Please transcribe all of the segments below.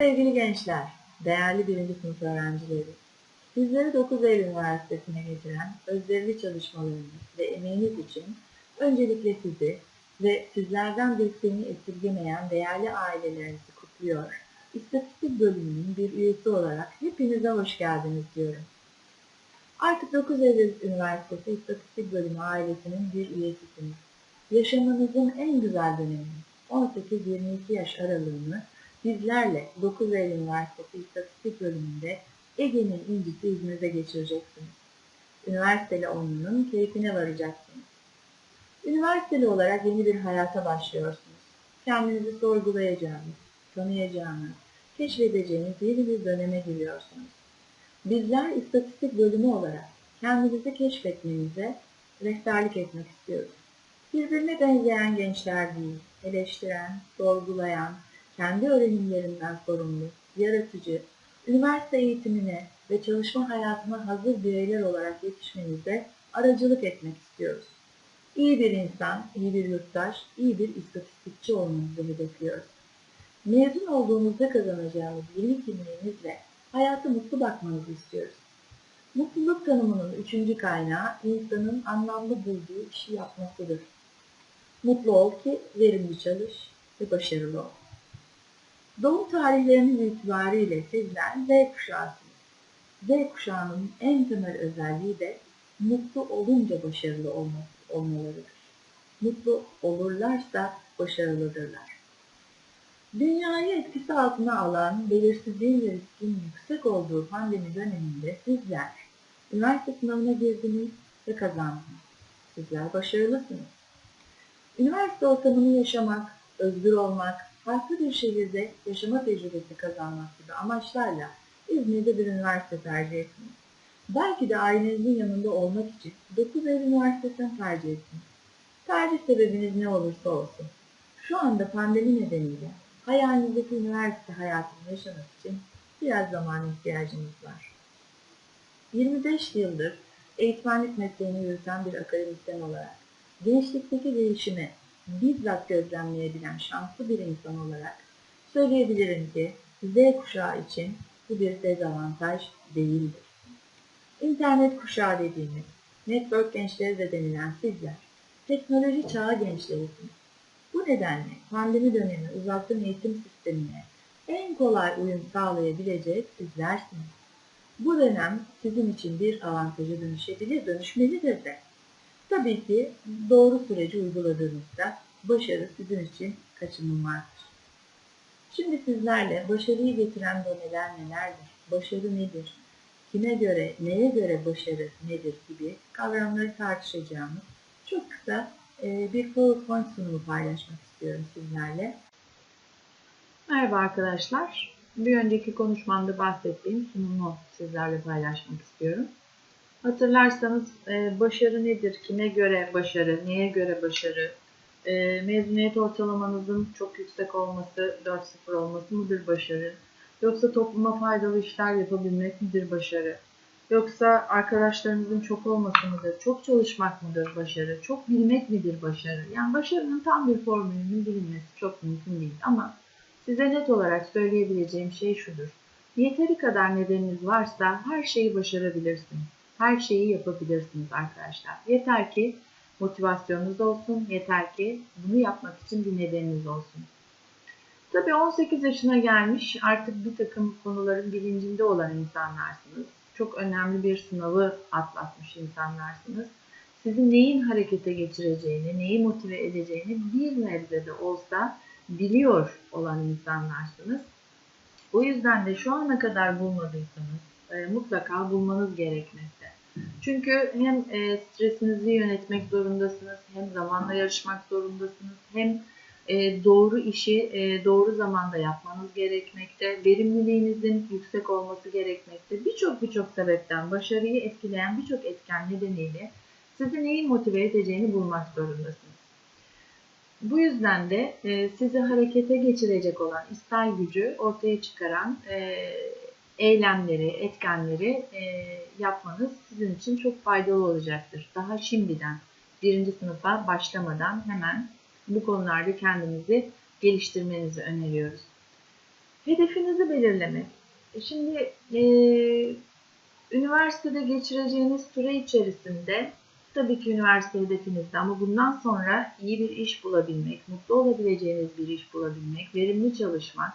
Sevgili gençler, değerli birinci sınıf öğrencileri, sizleri 9 Eylül Üniversitesi'ne getiren özverili çalışmalarınız ve emeğiniz için öncelikle sizi ve sizlerden desteğini esirgemeyen değerli ailelerinizi kutluyor. İstatistik bölümünün bir üyesi olarak hepinize hoş geldiniz diyorum. Artık 9 Eylül Üniversitesi İstatistik Bölümü ailesinin bir üyesisiniz. Yaşamınızın en güzel dönemi, 18-22 yaş aralığını bizlerle 9 Eylül Üniversitesi İstatistik Bölümünde Ege'nin incisi İzmir'de geçireceksiniz. Üniversiteli olmanın keyfine varacaksınız. Üniversiteli olarak yeni bir hayata başlıyorsunuz. Kendinizi sorgulayacağınız, tanıyacağınız, keşfedeceğiniz yeni bir döneme giriyorsunuz. Bizler istatistik bölümü olarak kendinizi keşfetmenize rehberlik etmek istiyoruz. Birbirine benzeyen gençler değil, eleştiren, sorgulayan, kendi öğrenimlerinden sorumlu, yaratıcı, üniversite eğitimine ve çalışma hayatına hazır bireyler olarak yetişmenize aracılık etmek istiyoruz. İyi bir insan, iyi bir yurttaş, iyi bir istatistikçi olmanızı hedefliyoruz. Mezun olduğunuzda kazanacağınız yeni kimliğinizle hayata mutlu bakmanızı istiyoruz. Mutluluk tanımının üçüncü kaynağı insanın anlamlı bulduğu işi yapmasıdır. Mutlu ol ki verimli çalış ve başarılı ol. Doğum tarihleriniz itibariyle sizler Z kuşağısınız. Z kuşağının en temel özelliği de mutlu olunca başarılı olması, olmalarıdır. Mutlu olurlarsa başarılıdırlar. Dünyayı etkisi altına alan belirsizliğin ve riskin yüksek olduğu pandemi döneminde sizler üniversite sınavına girdiniz ve kazandınız. Sizler başarılısınız. Üniversite ortamını yaşamak, özgür olmak, farklı bir şehirde yaşama tecrübesi kazanmak gibi amaçlarla İzmir'de bir üniversite tercih ettiniz. Belki de ailenizin yanında olmak için 9 Eylül Üniversitesi'ni tercih ettiniz. Tercih sebebiniz ne olursa olsun. Şu anda pandemi nedeniyle hayalinizdeki üniversite hayatını yaşamak için biraz zaman ihtiyacınız var. 25 yıldır eğitmenlik mesleğini yürüten bir akademisyen olarak gençlikteki değişimi bizzat gözlemleyebilen şanslı bir insan olarak söyleyebilirim ki Z kuşağı için bu bir dezavantaj değildir. İnternet kuşağı dediğimiz, network gençleri de denilen sizler, teknoloji çağı gençlerisiniz. Bu nedenle pandemi dönemi uzaktan eğitim sistemine en kolay uyum sağlayabilecek sizlersiniz. Bu dönem sizin için bir avantaja dönüşebilir, dönüşmelidir de. Tabii ki doğru süreci uyguladığınızda başarı sizin için kaçınılmazdır. Şimdi sizlerle başarıyı getiren doneler nelerdir? Başarı nedir? Kime göre, neye göre başarı nedir gibi kavramları tartışacağımız çok kısa bir PowerPoint sunumu paylaşmak istiyorum sizlerle. Merhaba arkadaşlar. Bir önceki konuşmamda bahsettiğim sunumu sizlerle paylaşmak istiyorum. Hatırlarsanız başarı nedir, kime göre başarı, neye göre başarı, mezuniyet ortalamanızın çok yüksek olması, 4.0 olması mıdır başarı, yoksa topluma faydalı işler yapabilmek midir başarı, yoksa arkadaşlarınızın çok olması mıdır, çok çalışmak mıdır başarı, çok bilmek midir başarı? Yani başarının tam bir formülünün bilinmesi çok mümkün değil. Ama size net olarak söyleyebileceğim şey şudur. Yeteri kadar nedeniniz varsa her şeyi başarabilirsiniz. Her şeyi yapabilirsiniz arkadaşlar. Yeter ki motivasyonunuz olsun, yeter ki bunu yapmak için bir nedeniniz olsun. Tabii 18 yaşına gelmiş artık bir takım konuların bilincinde olan insanlarsınız. Çok önemli bir sınavı atlatmış insanlarsınız. Sizi neyin harekete geçireceğini, neyi motive edeceğini bir nebze de olsa biliyor olan insanlarsınız. O yüzden de şu ana kadar bulmadıysanız e, mutlaka bulmanız gerekmekte. Çünkü hem e, stresinizi yönetmek zorundasınız, hem zamanla yarışmak zorundasınız, hem e, doğru işi e, doğru zamanda yapmanız gerekmekte, verimliliğinizin yüksek olması gerekmekte. Birçok birçok sebepten başarıyı etkileyen birçok etken nedeniyle sizi neyi motive edeceğini bulmak zorundasınız. Bu yüzden de e, sizi harekete geçirecek olan istal gücü ortaya çıkaran e, eylemleri, etkenleri e, yapmanız sizin için çok faydalı olacaktır. Daha şimdiden birinci sınıfa başlamadan hemen bu konularda kendinizi geliştirmenizi öneriyoruz. Hedefinizi belirlemek. E, şimdi e, üniversitede geçireceğiniz süre içerisinde tabii ki üniversite hedefinizde ama bundan sonra iyi bir iş bulabilmek, mutlu olabileceğiniz bir iş bulabilmek, verimli çalışmak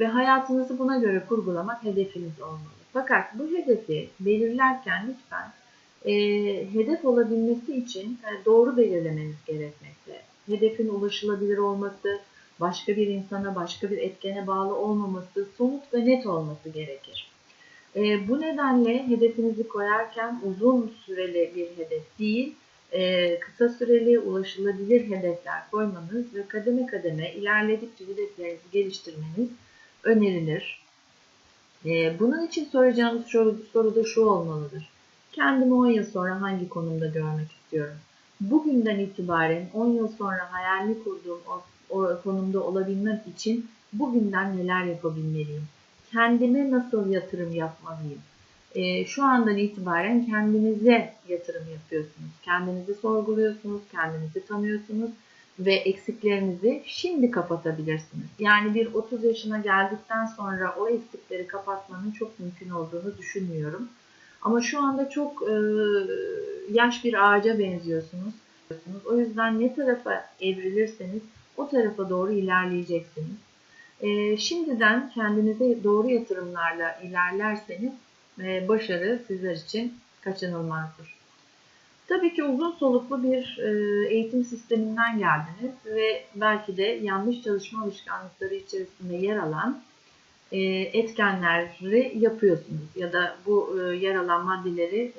ve hayatınızı buna göre kurgulamak hedefiniz olmalı. Fakat bu hedefi belirlerken lütfen e, hedef olabilmesi için e, doğru belirlemeniz gerekmekte. Hedefin ulaşılabilir olması, başka bir insana, başka bir etkene bağlı olmaması, somut ve net olması gerekir. E, bu nedenle hedefinizi koyarken uzun süreli bir hedef değil, e, kısa süreli ulaşılabilir hedefler koymanız ve kademe kademe ilerledikçe hedeflerinizi geliştirmeniz önerilir. E, bunun için soracağınız soru, soru da şu olmalıdır. Kendimi 10 yıl sonra hangi konumda görmek istiyorum? Bugünden itibaren 10 yıl sonra hayalini kurduğum o, o konumda olabilmem için bugünden neler yapabilmeliyim? Kendime nasıl yatırım yapmalıyım? E, şu andan itibaren kendinize yatırım yapıyorsunuz. Kendinizi sorguluyorsunuz, kendinizi tanıyorsunuz ve eksiklerinizi şimdi kapatabilirsiniz. Yani bir 30 yaşına geldikten sonra o eksikleri kapatmanın çok mümkün olduğunu düşünmüyorum. Ama şu anda çok e, yaş bir ağaca benziyorsunuz. O yüzden ne tarafa evrilirseniz o tarafa doğru ilerleyeceksiniz. E, şimdiden kendinize doğru yatırımlarla ilerlerseniz e, başarı sizler için kaçınılmazdır. Tabii ki uzun soluklu bir e, eğitim sisteminden geldiniz ve belki de yanlış çalışma alışkanlıkları içerisinde yer alan e, etkenleri yapıyorsunuz ya da bu e, yer alan maddeleri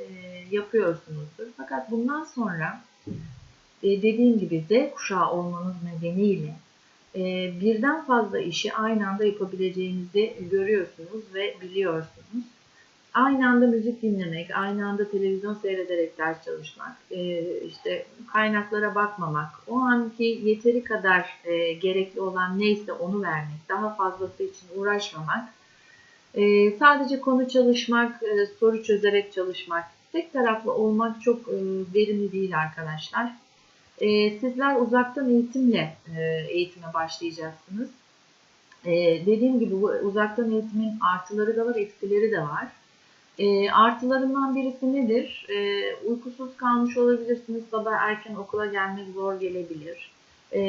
yapıyorsunuzdur. Fakat bundan sonra dediğim gibi Z kuşağı olmanız nedeniyle birden fazla işi aynı anda yapabileceğinizi görüyorsunuz ve biliyorsunuz aynı anda müzik dinlemek, aynı anda televizyon seyrederek ders çalışmak, e, işte kaynaklara bakmamak, o anki yeteri kadar e, gerekli olan neyse onu vermek, daha fazlası için uğraşmamak, e, sadece konu çalışmak, soru çözerek çalışmak, tek taraflı olmak çok verimli değil arkadaşlar. Sizler uzaktan eğitimle eğitime başlayacaksınız. Dediğim gibi bu uzaktan eğitimin artıları da var, eksileri de var. E, artılarından birisi nedir? E, uykusuz kalmış olabilirsiniz. Sabah erken okula gelmek zor gelebilir. E,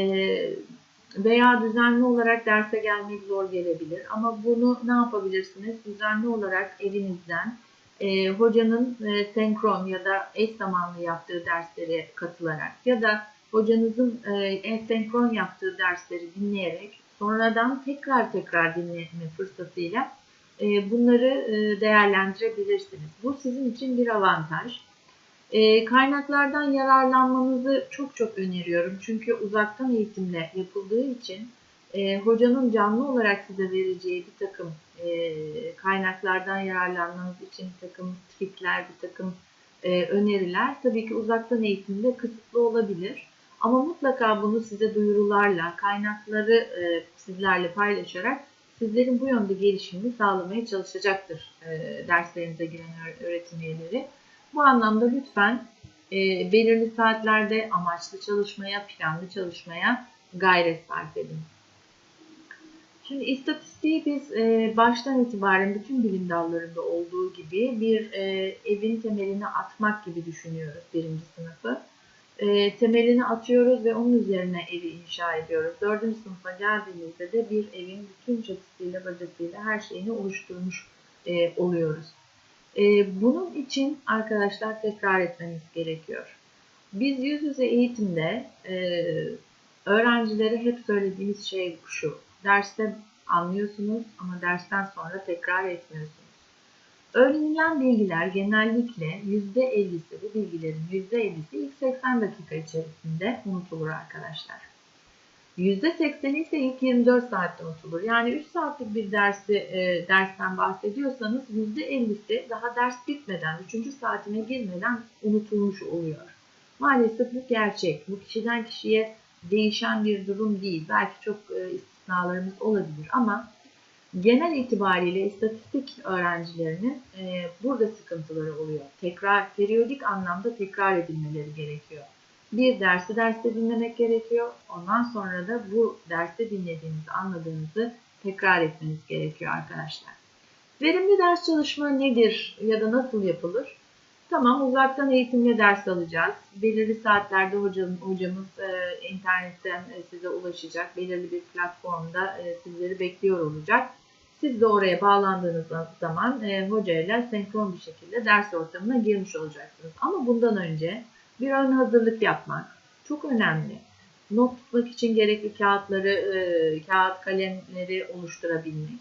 veya düzenli olarak derse gelmek zor gelebilir. Ama bunu ne yapabilirsiniz? Düzenli olarak evinizden e, hocanın e, senkron ya da eş zamanlı yaptığı derslere katılarak ya da hocanızın e, senkron yaptığı dersleri dinleyerek sonradan tekrar tekrar dinleme fırsatıyla bunları e, değerlendirebilirsiniz. Bu sizin için bir avantaj. E, kaynaklardan yararlanmanızı çok çok öneriyorum. Çünkü uzaktan eğitimle yapıldığı için hocanın canlı olarak size vereceği bir takım kaynaklardan yararlanmanız için bir takım trikler, bir takım öneriler tabii ki uzaktan eğitimde kısıtlı olabilir. Ama mutlaka bunu size duyurularla, kaynakları sizlerle paylaşarak sizlerin bu yönde gelişimini sağlamaya çalışacaktır e, giren öğretim üyeleri. Bu anlamda lütfen e, belirli saatlerde amaçlı çalışmaya, planlı çalışmaya gayret sarf edin. Şimdi istatistiği biz e, baştan itibaren bütün bilim dallarında olduğu gibi bir e, evin temelini atmak gibi düşünüyoruz birinci sınıfı e, temelini atıyoruz ve onun üzerine evi inşa ediyoruz. Dördüncü sınıfa geldiğimizde de bir evin bütün çatısıyla, bacasıyla her şeyini oluşturmuş e, oluyoruz. E, bunun için arkadaşlar tekrar etmemiz gerekiyor. Biz yüz yüze eğitimde e, öğrencilere hep söylediğimiz şey şu. Derste anlıyorsunuz ama dersten sonra tekrar etmiyorsunuz. Öğrenilen bilgiler genellikle %50'si bu bilgilerin %50'si ilk 80 dakika içerisinde unutulur arkadaşlar. %80'i ise ilk 24 saatte unutulur. Yani 3 saatlik bir dersi e, dersten bahsediyorsanız %50'si daha ders bitmeden, 3. saatine girmeden unutulmuş oluyor. Maalesef bu gerçek. Bu kişiden kişiye değişen bir durum değil. Belki çok e, istisnalarımız olabilir ama genel itibariyle istatistik öğrencilerinin e, burada sıkıntıları oluyor. Tekrar, periyodik anlamda tekrar edilmeleri gerekiyor. Bir dersi derste dinlemek gerekiyor. Ondan sonra da bu derste dinlediğinizi, anladığınızı tekrar etmeniz gerekiyor arkadaşlar. Verimli ders çalışma nedir ya da nasıl yapılır? Tamam uzaktan eğitimle ders alacağız. Belirli saatlerde hocam, hocamız e, internetten e, size ulaşacak. Belirli bir platformda e, sizleri bekliyor olacak. Siz de oraya bağlandığınız zaman e, hocayla senkron bir şekilde ders ortamına girmiş olacaksınız. Ama bundan önce bir ön hazırlık yapmak çok önemli. Not tutmak için gerekli kağıtları, e, kağıt kalemleri oluşturabilmek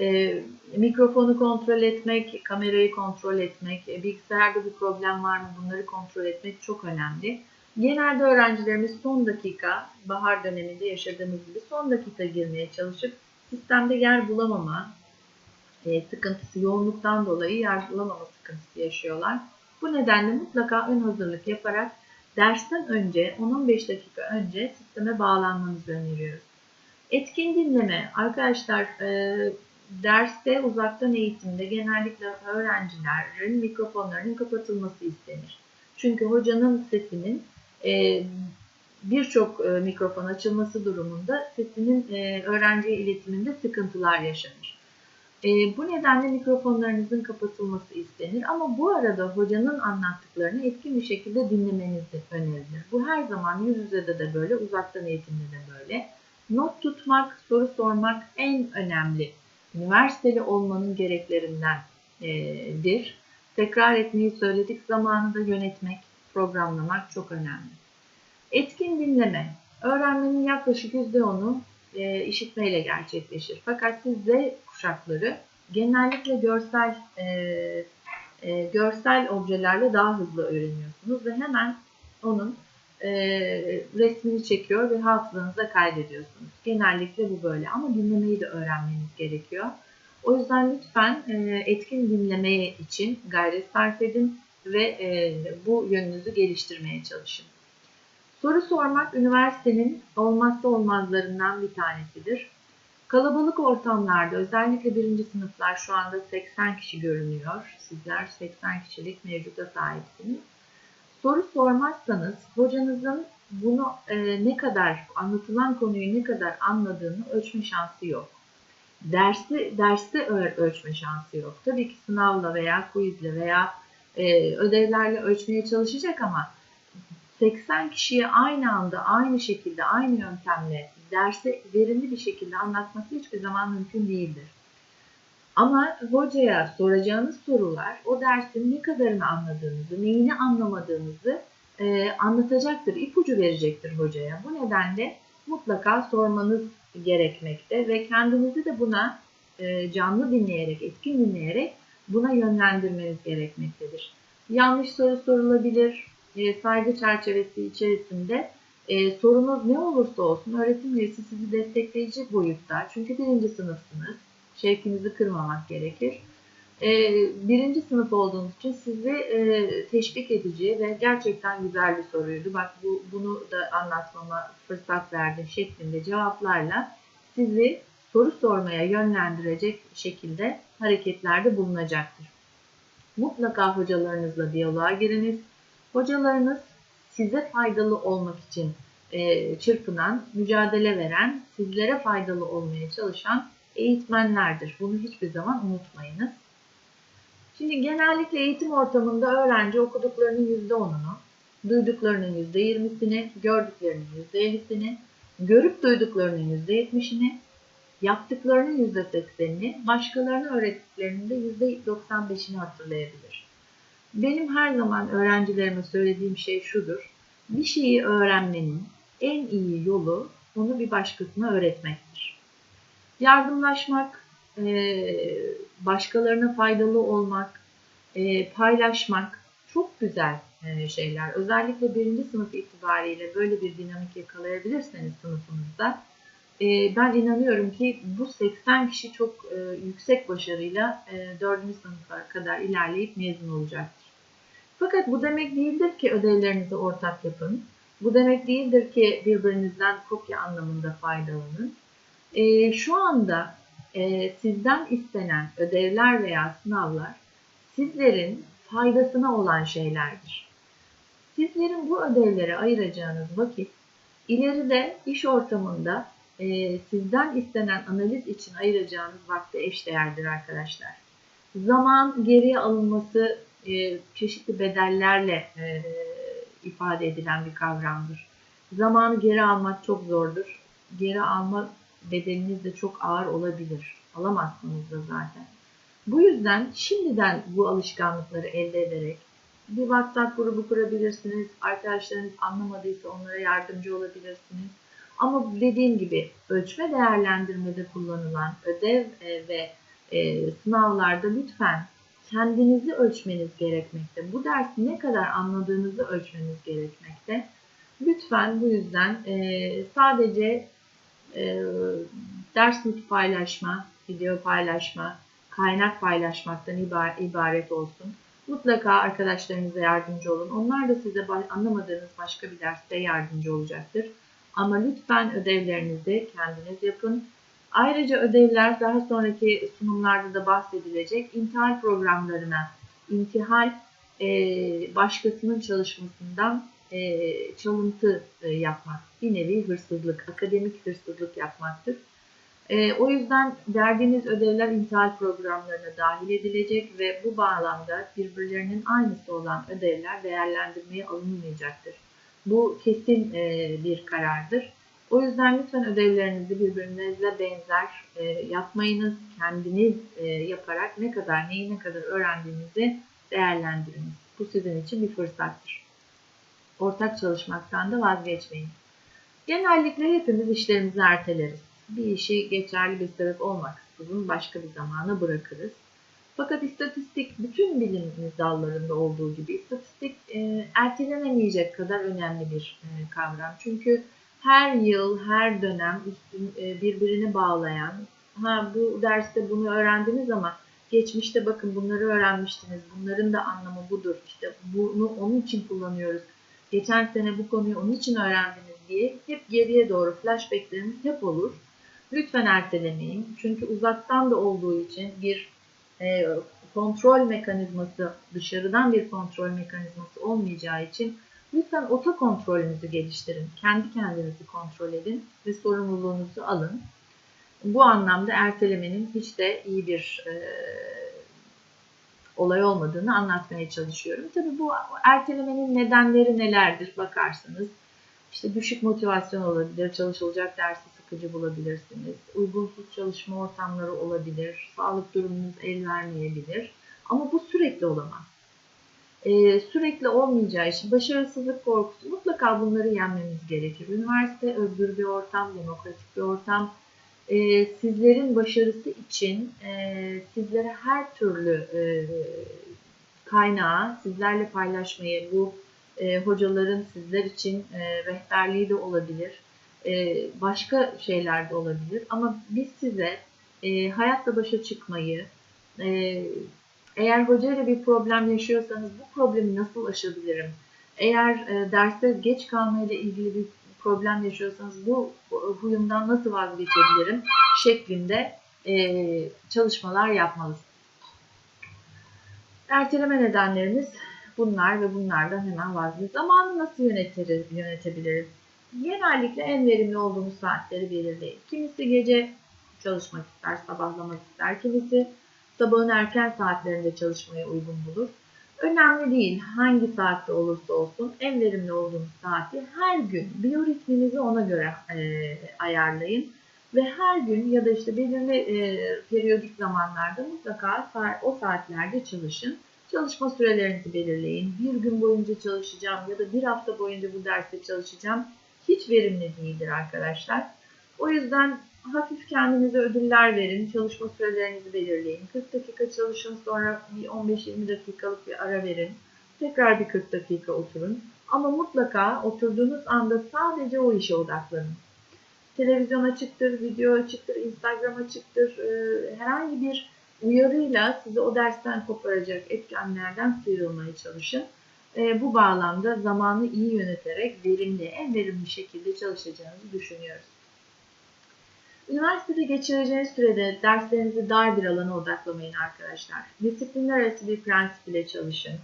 e, mikrofonu kontrol etmek, kamerayı kontrol etmek, e, bilgisayarda bir problem var mı bunları kontrol etmek çok önemli. Genelde öğrencilerimiz son dakika, bahar döneminde yaşadığımız gibi son dakika girmeye çalışıp sistemde yer bulamama e, sıkıntısı, yoğunluktan dolayı yer bulamama sıkıntısı yaşıyorlar. Bu nedenle mutlaka ön hazırlık yaparak dersten önce 10-15 dakika önce sisteme bağlanmanızı öneriyoruz. Etkin dinleme. Arkadaşlar e, derste uzaktan eğitimde genellikle öğrencilerin mikrofonlarının kapatılması istenir. Çünkü hocanın sesinin e, birçok e, mikrofon açılması durumunda sesinin e, öğrenciye iletiminde sıkıntılar yaşanır. Bu nedenle mikrofonlarınızın kapatılması istenir ama bu arada hocanın anlattıklarını etkin bir şekilde dinlemenizi önerilir. Bu her zaman yüz yüze de böyle, uzaktan eğitimde de böyle. Not tutmak, soru sormak en önemli üniversiteli olmanın gereklerindendir. Tekrar etmeyi söyledik zamanında yönetmek, programlamak çok önemli. Etkin dinleme. Öğrenmenin yaklaşık %10'u e, işitmeyle gerçekleşir. Fakat siz Z kuşakları genellikle görsel e, e, görsel objelerle daha hızlı öğreniyorsunuz ve hemen onun e, resmini çekiyor ve hafızanıza kaydediyorsunuz. Genellikle bu böyle ama dinlemeyi de öğrenmeniz gerekiyor. O yüzden lütfen e, etkin dinlemeye için gayret sarf edin ve e, bu yönünüzü geliştirmeye çalışın. Soru sormak üniversitenin olmazsa olmazlarından bir tanesidir. Kalabalık ortamlarda özellikle birinci sınıflar şu anda 80 kişi görünüyor. Sizler 80 kişilik mevcuda sahipsiniz soru sormazsanız hocanızın bunu e, ne kadar anlatılan konuyu ne kadar anladığını ölçme şansı yok. Dersi derste ölçme şansı yok. Tabii ki sınavla veya quizle veya e, ödevlerle ölçmeye çalışacak ama 80 kişiye aynı anda aynı şekilde aynı yöntemle derse verimli bir şekilde anlatması hiçbir zaman mümkün değildir. Ama hocaya soracağınız sorular o dersin ne kadarını anladığınızı, neyini anlamadığınızı e, anlatacaktır, ipucu verecektir hocaya. Bu nedenle mutlaka sormanız gerekmekte ve kendinizi de buna e, canlı dinleyerek, etkin dinleyerek buna yönlendirmeniz gerekmektedir. Yanlış soru sorulabilir, e, saygı çerçevesi içerisinde e, sorunuz ne olursa olsun öğretim üyesi sizi destekleyici boyutta. Çünkü birinci sınıfsınız şevkinizi kırmamak gerekir. E, birinci sınıf olduğunuz için sizi e, teşvik edici ve gerçekten güzel bir soruydu. Bak bu, bunu da anlatmama fırsat verdi şeklinde cevaplarla sizi soru sormaya yönlendirecek şekilde hareketlerde bulunacaktır. Mutlaka hocalarınızla diyaloğa giriniz. Hocalarınız size faydalı olmak için e, çırpınan, mücadele veren, sizlere faydalı olmaya çalışan eğitmenlerdir. Bunu hiçbir zaman unutmayınız. Şimdi genellikle eğitim ortamında öğrenci okuduklarının %10'unu, duyduklarının %20'sini, gördüklerinin %50'sini, görüp duyduklarının %70'ini, yaptıklarının %80'ini, başkalarına öğrettiklerinin de %95'ini hatırlayabilir. Benim her zaman öğrencilerime söylediğim şey şudur. Bir şeyi öğrenmenin en iyi yolu onu bir başkasına öğretmektir. Yardımlaşmak, e, başkalarına faydalı olmak, e, paylaşmak çok güzel e, şeyler. Özellikle birinci sınıf itibariyle böyle bir dinamik yakalayabilirseniz sınıfınızda ben inanıyorum ki bu 80 kişi çok yüksek başarıyla 4. sınıfa kadar ilerleyip mezun olacaktır. Fakat bu demek değildir ki ödevlerinizi ortak yapın. Bu demek değildir ki birbirinizden kopya anlamında faydalanın. E, şu anda e, sizden istenen ödevler veya sınavlar sizlerin faydasına olan şeylerdir. Sizlerin bu ödevlere ayıracağınız vakit ileride iş ortamında e, sizden istenen analiz için ayıracağınız vakti eşdeğerdir arkadaşlar. Zaman geriye alınması e, çeşitli bedellerle e, ifade edilen bir kavramdır. Zamanı geri almak çok zordur. Geri alma bedeliniz de çok ağır olabilir. Alamazsınız da zaten. Bu yüzden şimdiden bu alışkanlıkları elde ederek bir WhatsApp grubu kurabilirsiniz. Arkadaşlarınız anlamadıysa onlara yardımcı olabilirsiniz. Ama dediğim gibi ölçme değerlendirmede kullanılan ödev e, ve e, sınavlarda lütfen kendinizi ölçmeniz gerekmekte. Bu dersi ne kadar anladığınızı ölçmeniz gerekmekte. Lütfen bu yüzden e, sadece e, ders notu paylaşma, video paylaşma, kaynak paylaşmaktan ibaret olsun. Mutlaka arkadaşlarınıza yardımcı olun. Onlar da size anlamadığınız başka bir derste yardımcı olacaktır. Ama lütfen ödevlerinizi kendiniz yapın. Ayrıca ödevler daha sonraki sunumlarda da bahsedilecek. İntihal programlarına, intihal e, başkasının çalışmasından e, çalıntı e, yapmak, bir nevi hırsızlık, akademik hırsızlık yapmaktır. E, o yüzden verdiğiniz ödevler intihal programlarına dahil edilecek ve bu bağlamda birbirlerinin aynısı olan ödevler değerlendirmeye alınmayacaktır. Bu kesin e, bir karardır. O yüzden lütfen ödevlerinizi birbirinizle benzer e, yapmayınız. Kendiniz e, yaparak ne kadar neyi ne kadar öğrendiğinizi değerlendiriniz. Bu sizin için bir fırsattır. Ortak çalışmaktan da vazgeçmeyin. Genellikle hepimiz işlerimizi erteleriz. Bir işi geçerli bir sebep olmaksızın başka bir zamana bırakırız. Fakat istatistik bütün bilim dallarında olduğu gibi istatistik e, ertelenemeyecek kadar önemli bir e, kavram. Çünkü her yıl, her dönem üstün, e, birbirini bağlayan, ha bu derste bunu öğrendiniz ama geçmişte bakın bunları öğrenmiştiniz, bunların da anlamı budur, işte bunu onun için kullanıyoruz, geçen sene bu konuyu onun için öğrendiniz diye hep geriye doğru flashbacklerimiz hep olur. Lütfen ertelemeyin. Çünkü uzaktan da olduğu için bir e, kontrol mekanizması, dışarıdan bir kontrol mekanizması olmayacağı için lütfen oto kontrolünüzü geliştirin. Kendi kendinizi kontrol edin ve sorumluluğunuzu alın. Bu anlamda ertelemenin hiç de iyi bir e, olay olmadığını anlatmaya çalışıyorum. Tabii bu ertelemenin nedenleri nelerdir bakarsınız. İşte düşük motivasyon olabilir, çalışılacak dersi sıkıcı bulabilirsiniz. Uygunsuz çalışma ortamları olabilir, sağlık durumunuz el vermeyebilir. Ama bu sürekli olamaz. Ee, sürekli olmayacağı için başarısızlık korkusu mutlaka bunları yenmemiz gerekir. Üniversite özgür bir ortam, demokratik bir ortam. Ee, sizlerin başarısı için e, sizlere her türlü e, kaynağı sizlerle paylaşmayı, bu e, hocaların sizler için e, rehberliği de olabilir e, başka şeyler de olabilir. Ama biz size e, hayatla başa çıkmayı, e, eğer hocayla bir problem yaşıyorsanız bu problemi nasıl aşabilirim? Eğer e, derste geç kalmayla ilgili bir problem yaşıyorsanız bu huyumdan nasıl vazgeçebilirim? şeklinde e, çalışmalar yapmalısınız. Erteleme nedenlerimiz bunlar ve bunlardan hemen vazgeç. Zamanı nasıl yönetiriz, yönetebiliriz? genellikle en verimli olduğumuz saatleri belirleyin. Kimisi gece çalışmak ister, sabahlamak ister. Kimisi sabahın erken saatlerinde çalışmaya uygun bulur. Önemli değil hangi saatte olursa olsun en verimli olduğunuz saati her gün biyoritminizi ona göre e, ayarlayın. Ve her gün ya da işte belirli e, periyodik zamanlarda mutlaka o saatlerde çalışın. Çalışma sürelerinizi belirleyin. Bir gün boyunca çalışacağım ya da bir hafta boyunca bu derste çalışacağım hiç verimli değildir arkadaşlar. O yüzden hafif kendinize ödüller verin. Çalışma sürelerinizi belirleyin. 40 dakika çalışın sonra bir 15-20 dakikalık bir ara verin. Tekrar bir 40 dakika oturun. Ama mutlaka oturduğunuz anda sadece o işe odaklanın. Televizyon açıktır, video açıktır, Instagram açıktır. Ee, herhangi bir uyarıyla sizi o dersten koparacak etkenlerden sıyrılmaya çalışın. E, bu bağlamda zamanı iyi yöneterek verimli, en verimli şekilde çalışacağınızı düşünüyoruz. Üniversitede geçireceğiniz sürede derslerinizi dar bir alana odaklamayın arkadaşlar. Disiplinler arası bir prensip ile çalışın.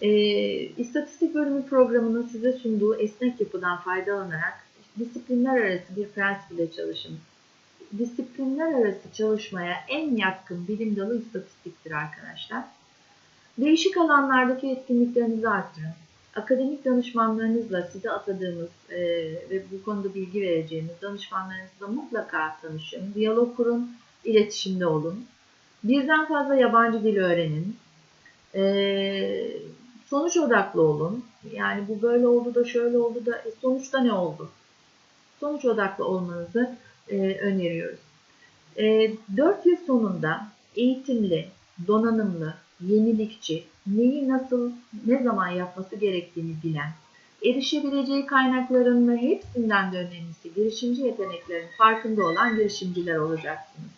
E, İstatistik bölümü programının size sunduğu esnek yapıdan faydalanarak disiplinler arası bir prensip ile çalışın. Disiplinler arası çalışmaya en yatkın bilim dalı istatistiktir arkadaşlar. Değişik alanlardaki etkinliklerinizi arttırın. Akademik danışmanlarınızla size atadığımız e, ve bu konuda bilgi vereceğimiz danışmanlarınızla mutlaka tanışın. Diyalog kurun, iletişimde olun. Birden fazla yabancı dil öğrenin. E, sonuç odaklı olun. Yani bu böyle oldu da şöyle oldu da e, sonuçta ne oldu? Sonuç odaklı olmanızı e, öneriyoruz. E, 4 yıl sonunda eğitimli, donanımlı, yenilikçi, neyi nasıl, ne zaman yapması gerektiğini bilen, erişebileceği kaynakların ve hepsinden de önemlisi girişimci yeteneklerin farkında olan girişimciler olacaksınız.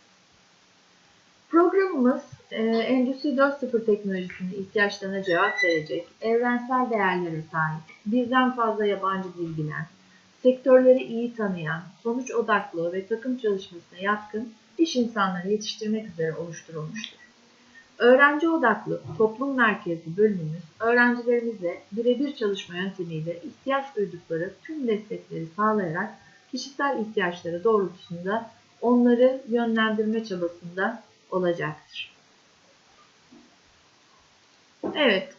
Programımız e, Endüstri 4.0 teknolojisinin ihtiyaçlarına cevap verecek, evrensel değerlere sahip, birden fazla yabancı dil bilen, sektörleri iyi tanıyan, sonuç odaklı ve takım çalışmasına yatkın iş insanları yetiştirmek üzere oluşturulmuştur. Öğrenci odaklı, toplum merkezli bölümümüz öğrencilerimize birebir çalışma yöntemiyle ihtiyaç duydukları tüm destekleri sağlayarak kişisel ihtiyaçları doğrultusunda onları yönlendirme çabasında olacaktır. Evet,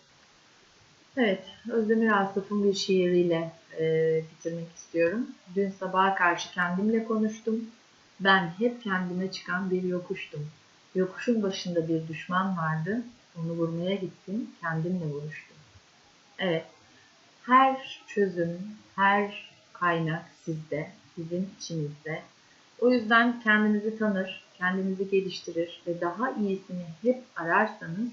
evet Özdemir Asaf'ın bir şiiriyle e, bitirmek istiyorum. Dün sabaha karşı kendimle konuştum. Ben hep kendime çıkan bir yokuştum. Yokuşun başında bir düşman vardı. Onu vurmaya gittim. Kendimle vuruştum. Evet. Her çözüm, her kaynak sizde, sizin içinizde. O yüzden kendinizi tanır, kendinizi geliştirir ve daha iyisini hep ararsanız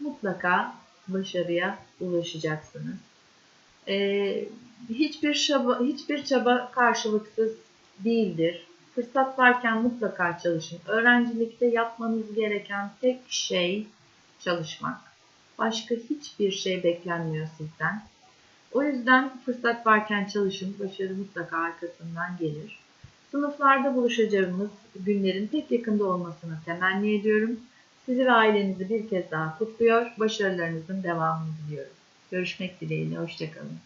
mutlaka başarıya ulaşacaksınız. Ee, hiçbir çaba, hiçbir çaba karşılıksız değildir. Fırsat varken mutlaka çalışın. Öğrencilikte yapmanız gereken tek şey çalışmak. Başka hiçbir şey beklenmiyor sizden. O yüzden fırsat varken çalışın. Başarı mutlaka arkasından gelir. Sınıflarda buluşacağımız günlerin pek yakında olmasını temenni ediyorum. Sizi ve ailenizi bir kez daha kutluyor. Başarılarınızın devamını diliyorum. Görüşmek dileğiyle. Hoşçakalın.